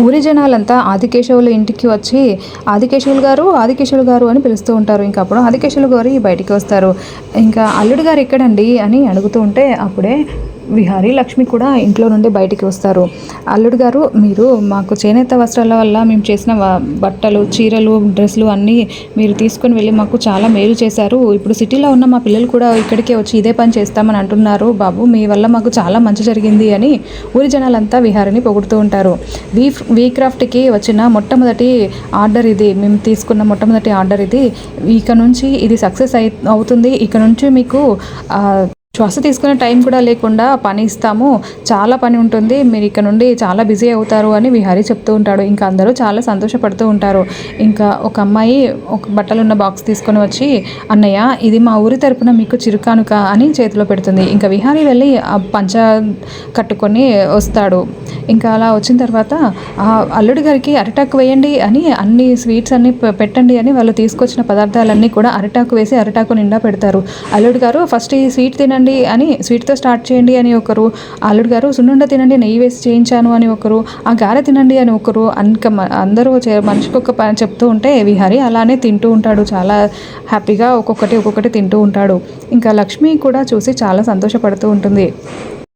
ఊరి జనాలంతా ఆదికేశవుల ఇంటికి వచ్చి ఆదికేశవులు గారు ఆదికేశవులు గారు అని పిలుస్తూ ఉంటారు. ఇంకా అప్పుడు ఆదికేశవులు గారు బయటికి వస్తారు. ఇంకా అల్లుడు గారు ఎక్కడండి అని అడుగుతూ ఉంటే అప్పుడే విహారీ లక్ష్మి కూడా ఇంట్లో నుండి బయటికి వస్తారు. అల్లుడు గారు మీరు మాకు చేనేత వస్త్రాల వల్ల మేము చేసిన బట్టలు చీరలు డ్రెస్సులు అన్నీ మీరు తీసుకొని వెళ్ళి మాకు చాలా మేలు చేశారు. ఇప్పుడు సిటీలో ఉన్న మా పిల్లలు కూడా ఇక్కడికే వచ్చి ఇదే పని చేస్తామని అంటున్నారు. బాబు మీ వల్ల మాకు చాలా మంచి జరిగింది అని ఊరి జనాలంతా విహారిని పొగుడుతూ ఉంటారు. వీ వీ క్రాఫ్ట్కి వచ్చిన మొట్టమొదటి ఆర్డర్ ఇది. మేము తీసుకున్న మొట్టమొదటి ఆర్డర్ ఇది. ఇక నుంచి ఇది సక్సెస్ అయి అవుతుంది. ఇక నుంచి మీకు శ్వాస తీసుకునే టైం కూడా లేకుండా పని ఇస్తాము. చాలా పని ఉంటుంది. మీరు ఇక్కడ నుండి చాలా బిజీ అవుతారు అని విహారీ చెప్తూ ఉంటాడు. ఇంకా అందరూ చాలా సంతోషపడుతూ ఉంటారు. ఇంకా ఒక అమ్మాయి ఒక బట్టలున్న బాక్స్ తీసుకొని వచ్చి అన్నయ్య ఇది మా ఊరి తరపున మీకు చిరుకానుక అని చేతిలో పెడుతుంది. ఇంకా విహారీ వెళ్ళి ఆ పంచ కట్టుకొని వస్తాడు. ఇంకా అలా వచ్చిన తర్వాత ఆ అల్లుడి గారికి అరిటాకు వేయండి అని అన్ని స్వీట్స్ అన్ని పె- పెట్టండి అని వాళ్ళు తీసుకొచ్చిన పదార్థాలన్నీ కూడా అరిటాకు వేసి అరిటాకు నిండా పెడతారు. అల్లుడు గారు ఫస్ట్ ఈ స్వీట్ తినండి అని స్వీట్తో స్టార్ట్ చేయండి అని ఒకరు అల్లుడు గారు సున్నుండ తినండి నెయ్యి వేసి చేయించాను అని ఒకరు ఆ గారె తినండి అని ఒకరు అంక మ- అందరూ చే- మనిషికి ఒక పని చెప్తూ ఉంటే విహారి అలానే తింటూ ఉంటాడు. చాలా హ్యాపీగా ఒక్కొక్కటి ఒక్కొక్కటి తింటూ ఉంటాడు. ఇంకా లక్ష్మి కూడా చూసి చాలా సంతోషపడుతూ ఉంటుంది.